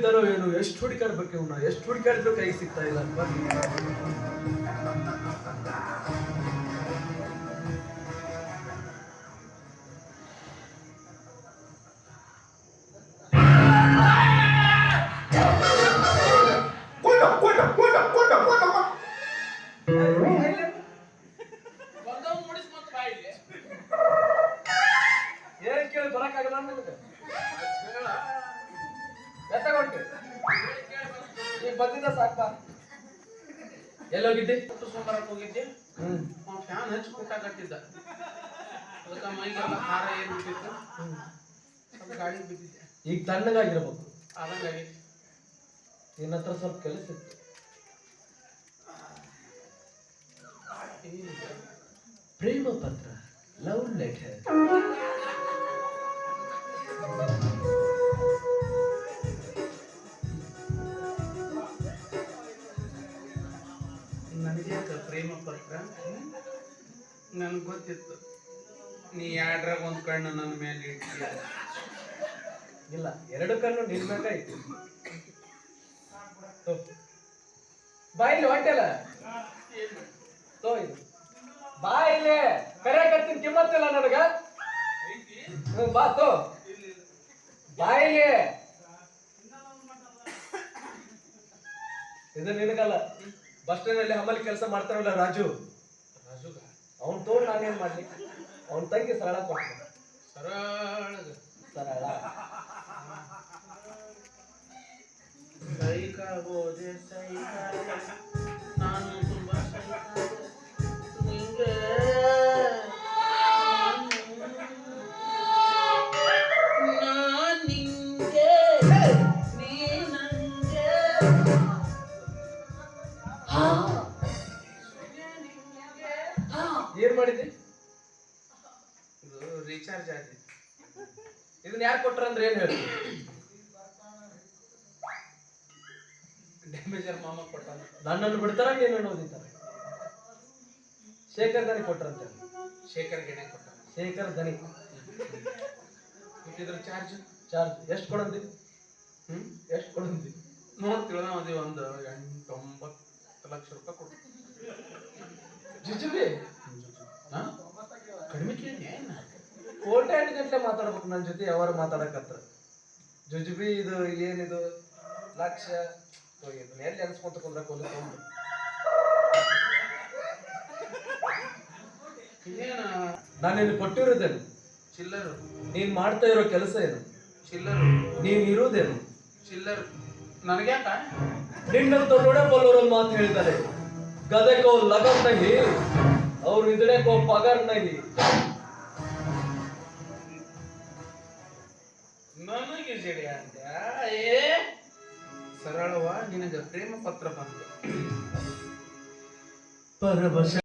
ಇದ್ದಾನೋ ಏನು? ಎಷ್ಟು ಹುಡುಕಾಡ್ಬೇಕು ಇವನ್ನ ಎಷ್ಟು ಹುಡುಕಾಡಿದ್ರು ಕೈ ಸಿಗ್ತಾ ಇಲ್ಲ? ಅಲ್ವಾ ಕೊಂಡ ಕೊಂಡ ಕೊಂಡ ಕೊಂಡ ಕೊಂಡ. ಬಂದವ್ ಮುಡಿಸ್ ಮತ್ತೆ ಬಾ ಏನ್ ಕೇಳಿ ಬರಕ್ಕಾಗಲ್ಲ ನಿನಗೆ ಬಂದಿದ್ದ ಸಾಕ ಎಲ್ಲೋಗಿದ್ದೆ ಸೋಮವಾರಕ್ಕೆ ಹೋಗಿದ್ದೆ? ಅವ್ನು ಫ್ಯಾನ್ ಹಚ್ಚಿ ಕೂತಾಕತ್ತಿದ್ದ ಅದಕ್ಕೆ ಮೈಗೆಲ್ಲ ಹಾರ ಏನು ಬಿಟ್ಟಿತ್ತು? ಅದು ಗಾಳಿಗೆ ಬಿದ್ದಿದ್ದೆ ಈಗ ತಣ್ಣಗಾಗಿರ್ಬೇಕು. ಆದಂಗಾಗಿ. ನಿನ್ನ ಹತ್ರ ಸ್ವಲ್ಪ ಕೆಲಸ ಇತ್ತು. ಪ್ರೇಮ ಪತ್ರ ಲವ್ ಲೆಟರ್. ಪ್ರೇಮ ಪತ್ರ? ನನಗೆ ಗೊತ್ತಿತ್ತು. ನೀ ಯಾಡ್ರಾಗ ಒಂದು ಕಣ್ಣು ನನ್ನ ಮೇಲೆ ಇಟ್ಟಿಯ ಇಲ್ಲ, ಎರಡು ಕಣ್ಣು ನಿಲ್ಬೇಕಾಯ್ತು ಬಾಯಿಲಿ ಹೊಂಟಲ್ಲ ತೋ. ಇದು. ಬಾ ಇಲ್ಲಿ ಕರೆ ಕರ್ತೀನಿ ಕಿಮ್ಮತ್ತಿಲ್ಲ ನನಗ? ಬಾ, ತೋ. ಬಾ ಇಲ್ಲಿ ಇದು ನಿನಗಲ್ಲ. ಬಸ್ ಸ್ಟ್ಯಾಂಡ್ ಅಲ್ಲಿ ಹಮಲ್ ಕೆಲಸ ಮಾಡ್ತಾರಲ್ಲ ರಾಜು. ರಾಜು ಅವ್ನ್ ತೋಡ್ ನಾನೇನ್ ಮಾಡ್ಲಿ? ಅವ್ನ ತಂಗಿ ಸರಳ ಕೊಟ್ಟ ಸರಳ. ಸರಳ. ಸೈಕ ಹೋದೆ ಏನ್ ಮಾಡಿದ್ರಿ ಇದು ರೀಚಾರ್ಜ್ ಆಗಿ ಇದನ್ನ ಯಾರು ಕೊಟ್ರ ಅಂದ್ರೆ ಏನ್ ಹೇಳಿ ಡ್ಯಾಮೇಜರ್ ಮಾಮ ಕೊಟ್ಟಾನ? ನನ್ನನ್ನು ಬಿಡ್ತಾರ ನೀನು ಓದಿತಾರ ಶೇಖರ್ ದನಿ ಕೊಟ್ರಂತೆ. ಶೇಖರ್ ಗೆಣೆ ಕೊಟ್ಟ ಶೇಖರ್ ದನಿ ಇದ್ರ ಚಾರ್ಜ್ ಚಾರ್ಜ್ ಎಷ್ಟು ಕೊಡಂದಿ? ಹ್ಮ್? ಎಷ್ಟು ಕೊಡಂದಿ? ನೋಡ್ ತಿಳಿದ ಒಂದು ಎಂಟು ಒಂಬತ್ತು ಲಕ್ಷ ರೂಪಾಯಿ ಕೊಟ್ಟು ಜುಜುಬಿ? ಕಡಿಮೆ ಕೇಳಿ. ಕೋಟೆ ಗಂಟೆ ಮಾತಾಡ್ಬೇಕು ನನ್ನ ಜೊತೆ? ಯಾವಾರ ಮಾತಾಡಕತ್ರ. ಜುಜುಬಿ ಇದು ಏನಿದು? ಲಕ್ಷ? ಇದನ್ನ ಎಲ್ಲಿ ಅನ್ಸ್ಕೊಂತ ಕುಂದ್ರ ಕೊಲ್ಲ ಇನ್ನೇನ? ನಾನು ನಿನ್ನ ಕೊಟ್ಟಿರೋದೇನು ಚಿಲ್ಲರು. ನೀನ್ ಮಾಡ್ತಾ ಇರೋ ಕೆಲಸ ಏನು? ಚಿಲ್ಲರು. ನೀನ್ ಇರೋದೇನು ಚಿಲ್ಲರು. ನನಗ್ಯಾಕ? ನಿನ್ನಂತ ತೊಡೋಡೆ ಬಲ್ಲೋರು ಮಾತು ಹೇಳ್ತಾರೆ ಗದಗ ಲಗನ್ ನಹಿ ಅವ್ರು ಇದ್ರೆ ಕೋ ಪಗಾರ್ ನನಗೆ ಸಿಡಿ ಅಂತ ಏ? ಸರಳವ ನಿನಗೆ ಪ್ರೇಮ ಪತ್ರ ಬಂತು. ಪರವಶ